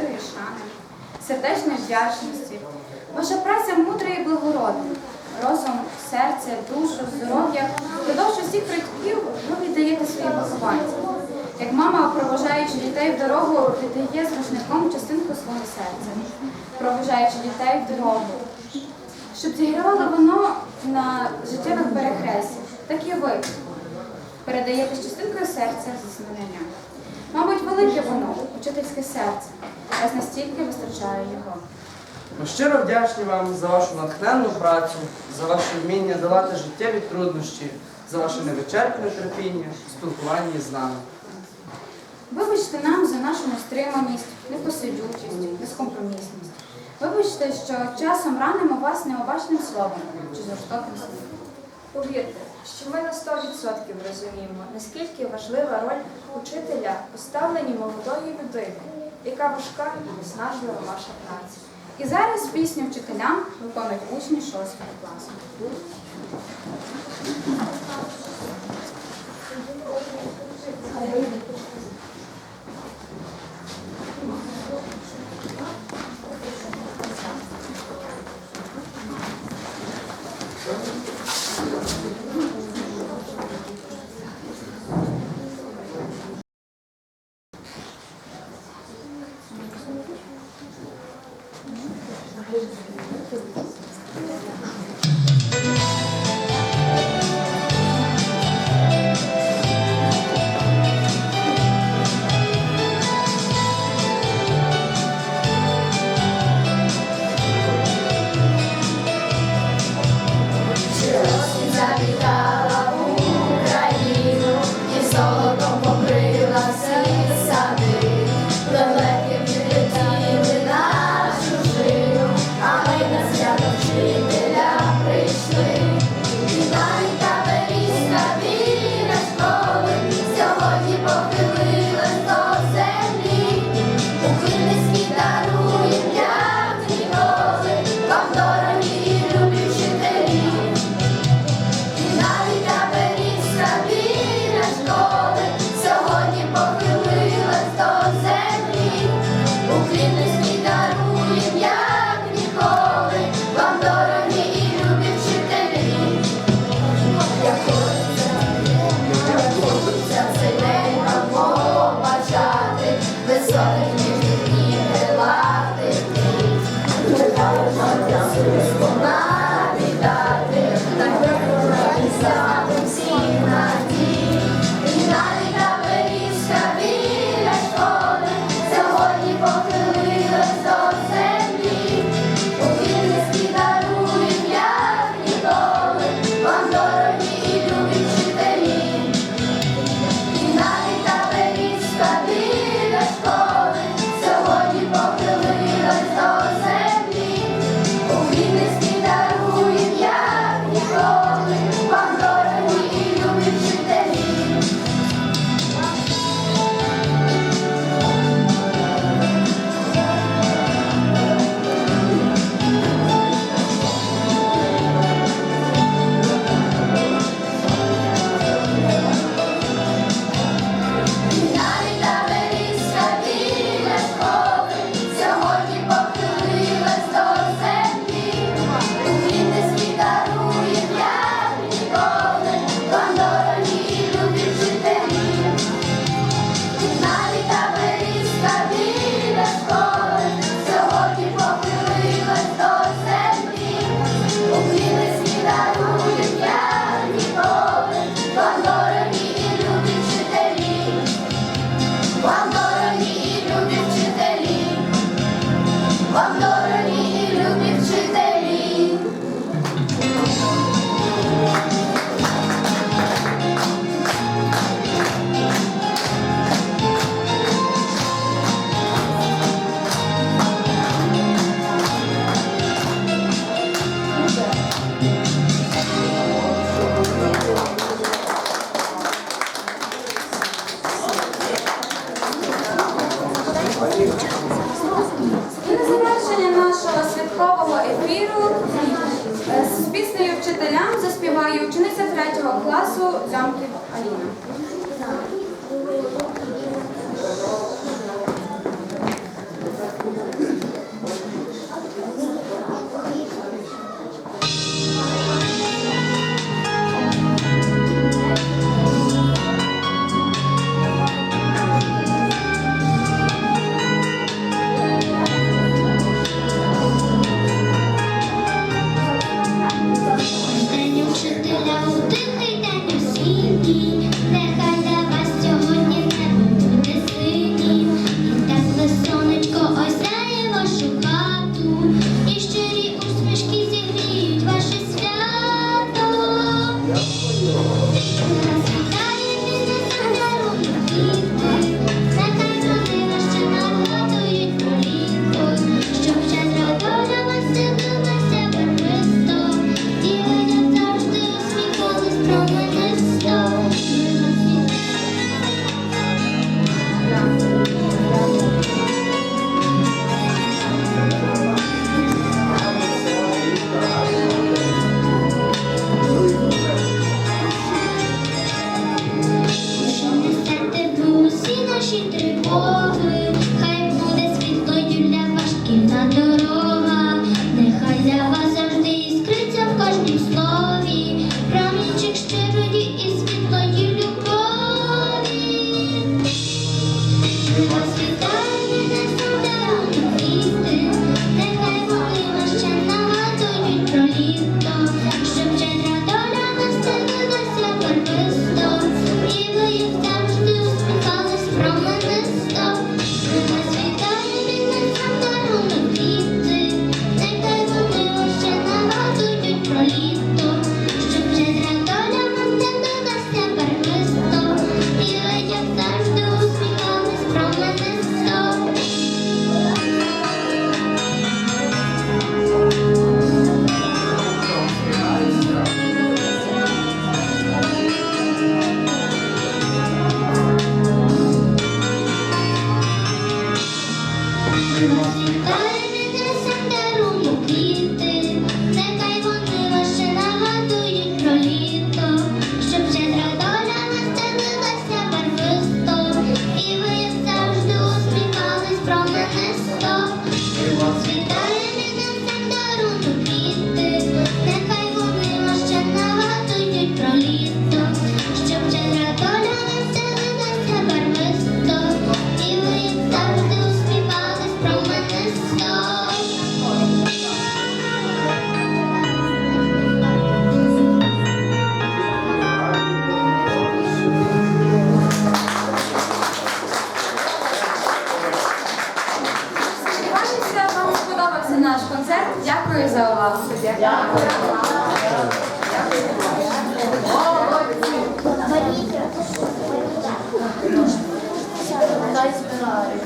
щирої шани, сердечної вдячності. Ваша праця мудра і благородна. Розум, серце, душу, здоров'я. Впродовж усіх років ви віддаєте своїм вихованцям. Як мама, проважаючи дітей в дорогу, віддає з рушником частинку свого серця, проважаючи дітей в дорогу, щоб зігравало воно на життєвих перехрестях, так і ви передаєте частинкою серця зі. Мабуть, велике воно, учительське серце, раз настільки вистачає його. Ми щиро вдячні вам за вашу натхненну працю, за ваше вміння давати життєві труднощі, за ваше невичерпне терпіння в спілкуванні з нами. Вибачте нам за нашу нестриманість, непосидючість, безкомпромісність. Вибачте, що часом ранимо вас необачним словом чи жорстоким словом. Повірте, що ми на 100% розуміємо, наскільки важлива роль учителя у ставленні молодої людини, яка важка і виснажлива ваша праця. І зараз пісню вчителям виконують учні 6 класу. Дякую. Bye. mais pela.